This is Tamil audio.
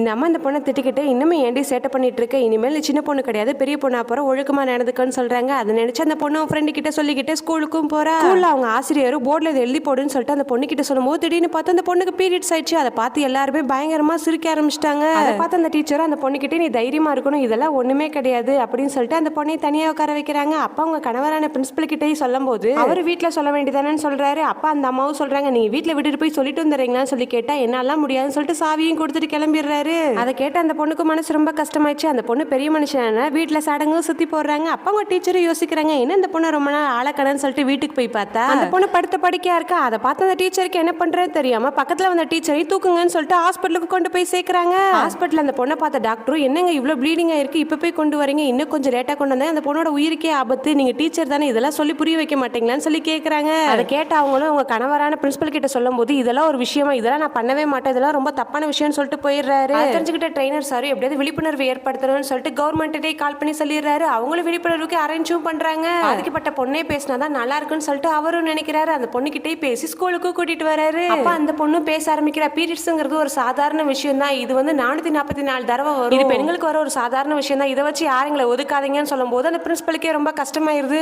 இந்த அம்மா இந்த பொண்ணை திட்டிக்கிட்டு இன்னுமே ஏண்டி சேட்டை பண்ணிட்டு இருக்க இனிமேல் நீ சின்ன பொண்ணு கிடையாது பெரிய பொண்ணு அப்புறம் ஒழுக்கமா நடந்துக்கன்னு சொல்றாங்க. அதை நினைச்சு அந்த பொண்ணு அவன் ஃப்ரெண்டு கிட்ட சொல்லிக்கிட்டு ஸ்கூலுக்கும் போறா. ஸ்கூல்ல அவங்க ஆசிரியரும் போர்டில் இதை எழுதி போடுன்னு சொல்லிட்டு அந்த பொண்ணு கிட்ட சொல்லும்போது திடீர்னு பார்த்து அந்த பொண்ணுக்கு பீரியட்ஸ் ஆயிடுச்சு. அதை பார்த்து எல்லாருமே பயங்கரமா சிரிக்க ஆரம்பிச்சிட்டாங்க. அதை பார்த்து அந்த டீச்சர் அந்த பொண்ணுகிட்ட நீ தைரியமா இருக்கணும் இதெல்லாம் ஒண்ணுமே கிடையாது அப்படின்னு சொல்லிட்டு அந்த பொண்ணையை தனியா உட்கார வைக்கிறாங்க. அப்பா அவங்க கணவரான பிரின்சிபல் கிட்டயும் சொல்லும் போது அவர் வீட்டுல சொல்ல வேண்டியதானேன்னு சொல்றாரு. அப்பா அந்த அம்மாவும் சொல்றாங்க நீங்க வீட்டுல விட்டுட்டு போய் சொல்லிட்டு வந்துடுறீங்களான்னு சொல்லி கேட்டா என்னாலாம் முடியாதுன்னு சொல்லிட்டு சாவியும் கொடுத்துட்டு கிளம்பிடுறாரு. அதை கேட்டு அந்த பொண்ணுக்கு மனசு ரொம்ப கஷ்டமாயிடுச்சு. அந்த பொண்ணு பெரிய மனுஷன் வீட்டுல சடங்கும் சுத்தி போடுறாங்க. அப்பா அவங்க டீச்சரும் யோசிக்கிறாங்க என்ன இந்த பொண்ணு ரொம்ப நாள் ஆளக்கடன்னு சொல்லிட்டு வீட்டுக்கு போய் பார்த்தா? அந்த பொண்ணு படுத்த படிக்கையா இருக்கா. அதை பார்த்து அந்த டீச்சருக்கு என்ன பண்றது தெரியாம பக்கத்துல வந்த டீச்சரையும் தூக்குங்கன்னு சொல்லிட்டு ஹாஸ்பிட்டலுக்கு கொண்டு போய் சேர்க்குறாங்க. ஹாஸ்பிட்டல் அந்த பொண்ணை பார்த்த டாக்டரும் என்னங்க இவ்வளவு ப்ளீடிங் ஆயிருக்கு? இப்ப போய் கொண்டு வரீங்க. இன்னும் கொஞ்சம் லேட்டா கொண்டு வந்தா அந்த பொண்ணோட உயிருக்கே ஆபத்து. நீங்க டீச்சர் தானே இதெல்லாம் சொல்லி புரிய வைக்க மாட்டீங்களான்னு சொல்லி கேக்குறாங்க. அதை கேட்ட அவங்களும் அவங்க கணவரான பிரின்சிபல் கிட்ட சொல்லும் போது இதெல்லாம் ஒரு விஷயமா இதெல்லாம் நான் பண்ணவே மாட்டேன். இதெல்லாம் ரொம்ப தப்பான விஷயம்னு சொல்லிட்டு போயிடுறாரு. அதை தெரிஞ்சுக்கிட்ட ட்ரைனர் சார் எப்படியாவது விழிப்புணர்வு ஏற்படுத்தணும்னு சொல்லிட்டு கவர்மெண்ட்டே கால் பண்ணி சொல்லிடுறாரு. அவங்களும் விழிப்புணர்வுக்கு அரேஞ்சும் பண்றாங்க. பாதிக்கப்பட்ட பொண்ணே பேசினாதான் நல்லா இருக்குன்னு சொல்லிட்டு அவரும் நினைக்கிறாரு. அந்த பொண்ணுகிட்டே பேசி ஸ்கூலுக்கு கூட்டிட்டு வராரு. அப்ப அந்த பொண்ணு பேச ஆரம்பிக்கிறா பீரியட்ஸ்ங்கிறது ஒரு சாதாரண விஷயம் தான். இது வந்து நானூத்தி நாற்பத்தி நாலு தடவை வரும். இது பெண்களுக்கு வர ஒரு சாதாரண விஷயம் தான். இதை வச்சு யாருங்களை ஒதுக்காதீங்கன்னு சொல்லும் போது அந்த பிரின்சிபலுக்கே ரொம்ப கஷ்டமாயிருது.